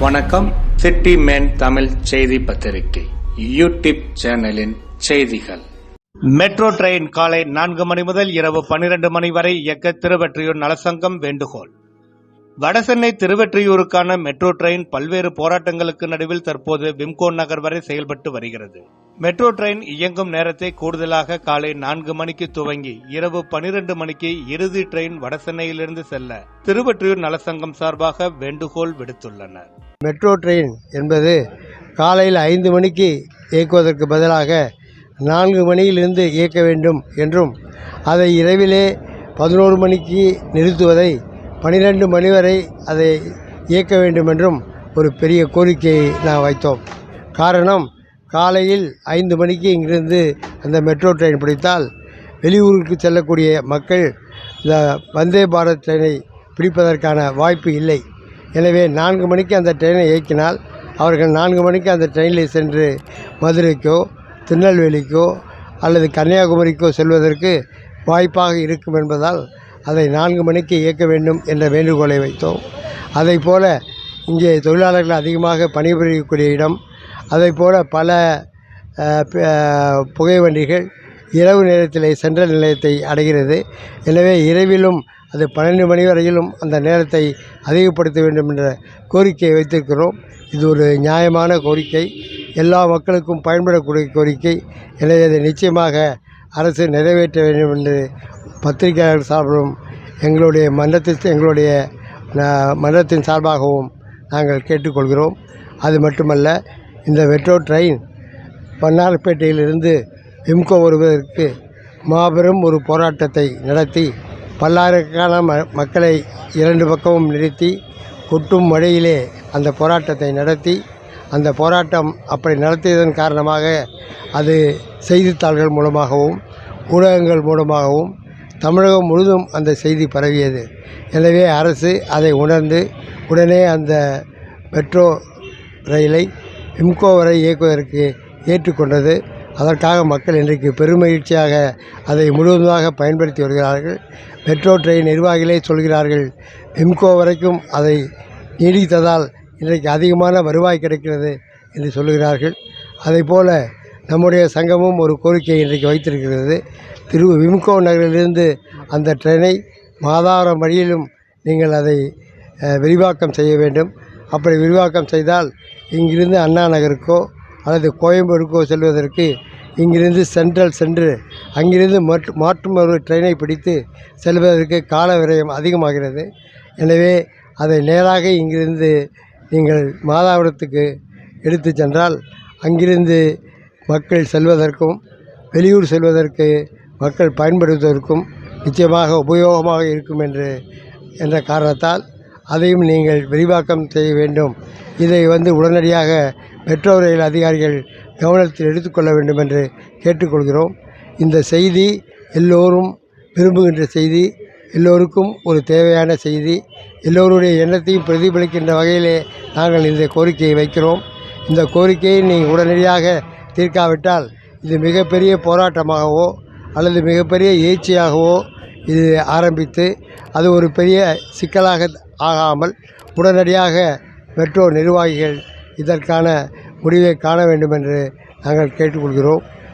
வணக்கம். City man Tamil செய்தி பத்திரிகை யூடியூப் சேனலின் செய்திகள். மெட்ரோ ட்ரெயின் காலை நான்கு மணி முதல் இரவு பன்னிரண்டு மணி வரை இயக்க திருவெற்றியூர் நலசங்கம் வேண்டுகோள். வடசென்னை திருவெற்றியூருக்கான மெட்ரோ ட்ரெயின் பல்வேறு போராட்டங்களுக்கு நடுவில் தற்போது விம்கோ நகர் வரை செயல்பட்டு வருகிறது. மெட்ரோ ட்ரெயின் இயங்கும் நேரத்தை கூடுதலாக காலை நான்கு மணிக்கு துவங்கி இரவு பனிரெண்டு மணிக்கு இறுதி ட்ரெயின் வடசென்னையிலிருந்து செல்ல திருவெற்றியூர் நலசங்கம் சார்பாக வேண்டுகோள் விடுத்துள்ளனர். மெட்ரோ ட்ரெயின் என்பது காலையில் ஐந்து மணிக்கு இயக்குவதற்கு பதிலாக நான்கு மணியிலிருந்து இயக்க வேண்டும் என்றும் அதை இரவிலே பதினோரு மணிக்கு நிறுத்துவதை பனிரெண்டு மணி வரை அதை இயக்க வேண்டும் என்றும் ஒரு பெரிய கோரிக்கையை நான் வைத்தோம். காரணம் காலையில் ஐந்து மணிக்கு இங்கிருந்து அந்த மெட்ரோ ட்ரெயின் பிடித்தால் வெளியூருக்கு செல்லக்கூடிய மக்கள் இந்த வந்தே பாரத் ட்ரெயினை பிடிப்பதற்கான வாய்ப்பு இல்லை. எனவே நான்கு மணிக்கு அந்த ட்ரெயினை இயக்கினால் அவர்கள் நான்கு மணிக்கு அந்த ட்ரெயினில் சென்று மதுரைக்கோ திருநெல்வேலிக்கோ அல்லது கன்னியாகுமரிக்கோ செல்வதற்கு வாய்ப்பாக இருக்கும் என்பதால் அதை நான்கு மணிக்கு இயக்க வேண்டும் என்ற வேண்டுகோளை வைத்தோம். அதை போல இங்கே தொழிலாளர்கள் அதிகமாக பணிபுரியக்கூடிய இடம். அதை போல பல புகை வண்டிகள் இரவு நேரத்தில் சென்ட்ரல் நிலையத்தை அடைகிறது. எனவே இரவிலும் அது பன்னெண்டு மணி வரையிலும் அந்த நேரத்தை அதிகப்படுத்த வேண்டும் என்ற கோரிக்கையை வைத்திருக்கிறோம். இது ஒரு நியாயமான கோரிக்கை. எல்லா மக்களுக்கும் பயன்படக்கூடிய கோரிக்கை. எனவே அதை நிச்சயமாக அரசு நிறைவேற்ற வேண்டும் என்று பத்திரிகையாளர் சார்பிலும் எங்களுடைய மன்றத்தின் எங்களுடைய மன்றத்தின் சார்பாகவும் நாங்கள் கேட்டுக்கொள்கிறோம். அது மட்டுமல்ல இந்த மெட்ரோ ட்ரெயின் பன்னாரப்பேட்டையிலிருந்து விம்கோ வருவதற்கு மாபெரும் ஒரு போராட்டத்தை நடத்தி பல்லாயிரக்கான ம மக்களை இரண்டு பக்கமும் நிறுத்தி கொட்டும் மழையிலே அந்த போராட்டத்தை நடத்தி அந்த போராட்டம் அப்படி நடத்தியதன் காரணமாக அது செய்தித்தாள்கள் மூலமாகவும் ஊடகங்கள் மூலமாகவும் தமிழகம் முழுதும் அந்த செய்தி பரவியது. எனவே அரசு அதை உணர்ந்து உடனே அந்த மெட்ரோ ரயிலை இம்கோ வரை இயக்குவதற்கு ஏற்றுக்கொண்டது. அதற்காக மக்கள் இன்றைக்கு பெருமகிழ்ச்சியாக அதை முழுவதுமாக பயன்படுத்தி வருகிறார்கள். மெட்ரோ ட்ரெயின் நிர்வாகிகளே சொல்கிறார்கள் இம்கோ வரைக்கும் அதை நீடித்ததால் இன்றைக்கு அதிகமான வருவாய் கிடைக்கிறது என்று சொல்லுகிறார்கள். அதைப்போல நம்முடைய சங்கமும் ஒரு கோரிக்கையை இன்றைக்கு வைத்திருக்கிறது. திரு விம்கோ நகரிலிருந்து அந்த ட்ரெயினை மாதாரம் வழியிலும் நீங்கள் அதை விரிவாக்கம் செய்ய வேண்டும். அப்படி விரிவாக்கம் செய்தால் இங்கிருந்து அண்ணா நகருக்கோ அல்லது கோயம்பேடுக்கோ செல்வதற்கு இங்கிருந்து சென்ட்ரல் சென்று அங்கிருந்து மற்ற மாற்றும் ஒரு ட்ரெயினை பிடித்து செல்வதற்கு கால விரயம் அதிகமாகிறது. எனவே அதை நேராக இங்கிருந்து நீங்கள் மாதாபுரத்துக்கு எடுத்து சென்றால் அங்கிருந்து மக்கள் செல்வதற்கும் வெளியூர் செல்வதற்கு மக்கள் பயன்படுவதற்கும் நிச்சயமாக உபயோகமாக இருக்கும் என்று என்ற காரணத்தால் அதையும் நீங்கள் விரிவாக்கம் செய்ய வேண்டும். இதை வந்து உடனடியாக மெட்ரோ ரயில் அதிகாரிகள் கவனத்தில் எடுத்துக்கொள்ள வேண்டும் என்று கேட்டுக்கொள்கிறோம். இந்த செய்தி எல்லோரும் விரும்புகின்ற செய்தி. எல்லோருக்கும் ஒரு தேவையான செய்தி. எல்லோருடைய எண்ணத்தையும் பிரதிபலிக்கின்ற வகையிலே நாங்கள் இந்த கோரிக்கையை வைக்கிறோம். இந்த கோரிக்கையை நீங்கள் உடனடியாக தீர்க்காவிட்டால் இது மிகப்பெரிய போராட்டமாகவோ அல்லது மிகப்பெரிய எழுச்சியாகவோ இது ஆரம்பித்து அது ஒரு பெரிய சிக்கலாக ஆகாமல் உடனடியாக மெட்ரோ நிர்வாகிகள் இதற்கான முடிவை காண வேண்டும் என்று நாங்கள் கேட்டுக்கொள்கிறோம்.